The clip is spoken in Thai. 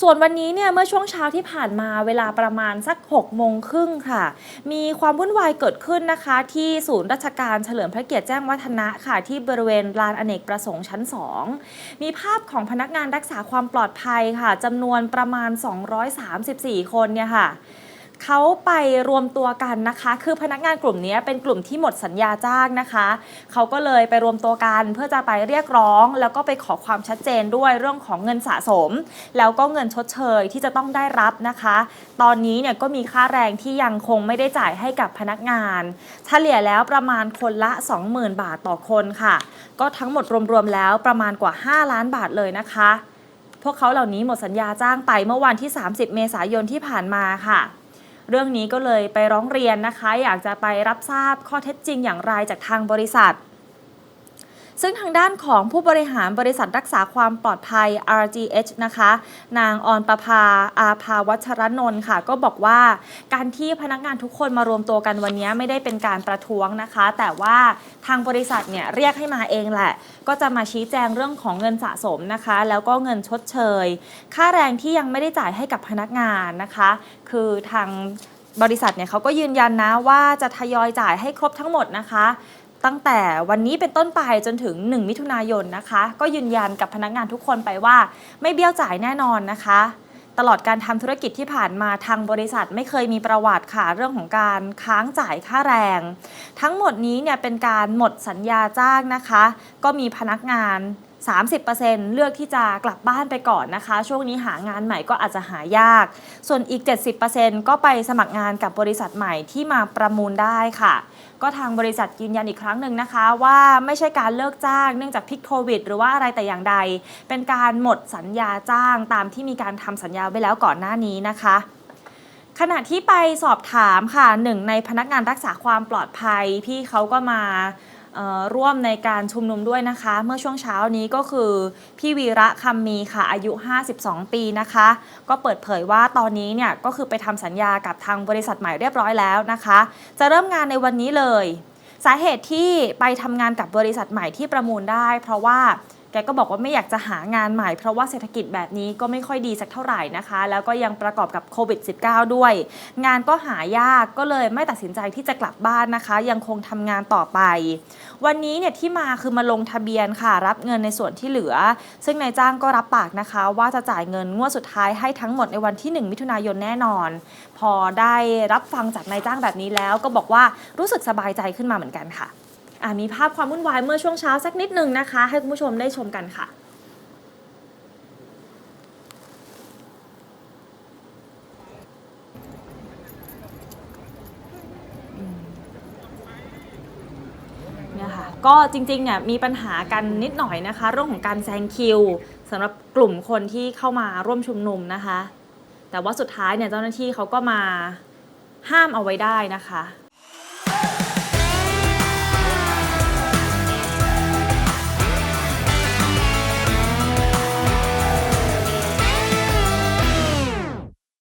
ส่วนวันนี้เนี่ยเมื่อช่วงเช้าที่ผ่านมาเวลาประมาณสัก6โมงครึ่งค่ะ มีความวุ่นวายเกิดขึ้นนะคะ ที่ศูนย์ราชการเฉลิมพระเกียรติแจ้งวัฒนะค่ะ ที่บริเวณลานอเนกประสงค์ชั้น 2 มีภาพของพนักงานรักษาความปลอดภัยค่ะจำนวนประมาณ 234 คนเนี่ยค่ะ เขาไปรวมตัวกันนะคะ คือพนักงานกลุ่มนี้เป็นกลุ่มที่หมดสัญญาจ้างนะคะ เขาก็เลยไปรวมตัวกันเพื่อจะไปเรียกร้อง แล้วก็ไปขอความชัดเจนด้วยเรื่องของเงินสะสม แล้วก็เงินชดเชยที่จะต้องได้รับนะคะ ตอนนี้เนี่ยก็มีค่าแรงที่ยังคงไม่ได้จ่ายให้กับพนักงานเฉลี่ยแล้วประมาณคนละ 20,000 บาทต่อคนค่ะ ก็ทั้งหมดรวมๆแล้วประมาณกว่า 5 ล้านบาทเลยนะคะ พวกเขาเหล่านี้หมดสัญญาจ้างไปเมื่อวันที่ 30 เมษายนที่ผ่านมาค่ะ เรื่องนี้ก็เลยไปร้องเรียนนะคะ อยากจะไปรับทราบข้อเท็จจริงอย่างไรจากทางบริษัท ซึ่งทางด้านของผู้บริหารบริษัทรักษาความปลอดภัย RGH นะคะ นางออนประภาอาภาวัชรนนท์ค่ะ ก็บอกว่าการที่พนักงานทุกคนมารวมตัวกันวันนี้ไม่ได้เป็นการประท้วงนะคะ แต่ว่าทางบริษัทเนี่ยเรียกให้มาเองแหละ ก็จะมาชี้แจงเรื่องของเงินสะสมนะคะ แล้วก็เงินชดเชย ค่าแรงที่ยังไม่ได้จ่ายให้กับพนักงานนะคะ คือทางบริษัทเนี่ยเขาก็ยืนยันนะว่าจะทยอยจ่ายให้ครบทั้งหมดนะคะ ตั้งแต่วันนี้เป็นต้นไปจนถึง 1 มิถุนายนนะคะ ก็ยืนยันกับพนักงานทุกคนไปว่า ไม่เบี้ยวจ่ายแน่นอนนะคะตลอดการทำธุรกิจที่ผ่านมาทางบริษัทไม่เคยมีประวัติค่ะเรื่องของการค้างจ่ายค่าแรง ทั้งหมดนี้เนี่ยเป็นการหมดสัญญาจ้างนะคะ ก็มีพนักงาน 30%เลือกที่จะกลับบ้านไปก่อนนะคะ ช่วงนี้หางานใหม่ก็อาจจะหายาก ส่วนอีก 70%ก็ไปสมัครงานกับบริษัทใหม่ที่มาประมูลได้ค่ะ ก็ทางบริษัทยืนยันอีกครั้งหนึ่งนะคะ ว่าไม่ใช่การเลิกจ้างเนื่องจากพิษโควิด หรือว่าอะไรแต่อย่างใด เป็นการหมดสัญญาจ้างตามที่มีการทำสัญญาไว้แล้วก่อนหน้านี้นะคะขณะที่ไปสอบถามค่ะหนึ่งในพนักงานรักษาความปลอดภัย พี่เขาก็มา ร่วมในการชุมนุมด้วยนะคะ เมื่อช่วงเช้านี้ก็คือ พี่วีระคำมีค่ะอายุ 52 ปีนะคะ ก็เปิดเผยว่าตอนนี้เนี่ยก็คือไปทำสัญญากับทางบริษัทใหม่เรียบร้อยแล้วนะคะ จะเริ่มงานในวันนี้เลย สาเหตุที่ไปทำงานกับบริษัทใหม่ที่ประมูลได้ เพราะว่า แกก็บอกว่าไม่อยากจะหางานใหม่เพราะว่าเศรษฐกิจแบบนี้ก็ไม่ค่อยดีสักเท่าไหร่นะคะ แล้วก็ยังประกอบกับโควิด -19 ด้วย งานก็หายากก็เลยไม่ตัดสินใจที่จะกลับบ้านนะคะ ยังคงทำงานต่อไป วันนี้เนี่ยที่มาคือมาลงทะเบียนค่ะ รับเงินในส่วนที่เหลือ ซึ่งนายจ้างก็รับปากนะคะ ว่าจะจ่ายเงินงวดสุดท้ายให้ทั้งหมดในวันที่ 1 มิถุนายนแน่นอน พอได้รับฟังจากนายจ้างแบบนี้แล้วก็บอกว่ารู้สึกสบายใจขึ้นมาเหมือนกันค่ะอะ มีภาพความวุ่นวายเมื่อช่วงเช้าสักนิดหนึ่งนะคะ ให้คุณผู้ชมได้ชมกันค่ะเนี่ยค่ะก็จริงๆเนี่ยมีปัญหากันนิดหน่อยนะคะ เรื่องของการแซงคิวสำหรับกลุ่มคนที่เข้ามาร่วมชุมนุมนะคะ แต่ว่าสุดท้ายเนี่ยเจ้าหน้าที่เขาก็มาห้ามเอาไว้ได้นะคะ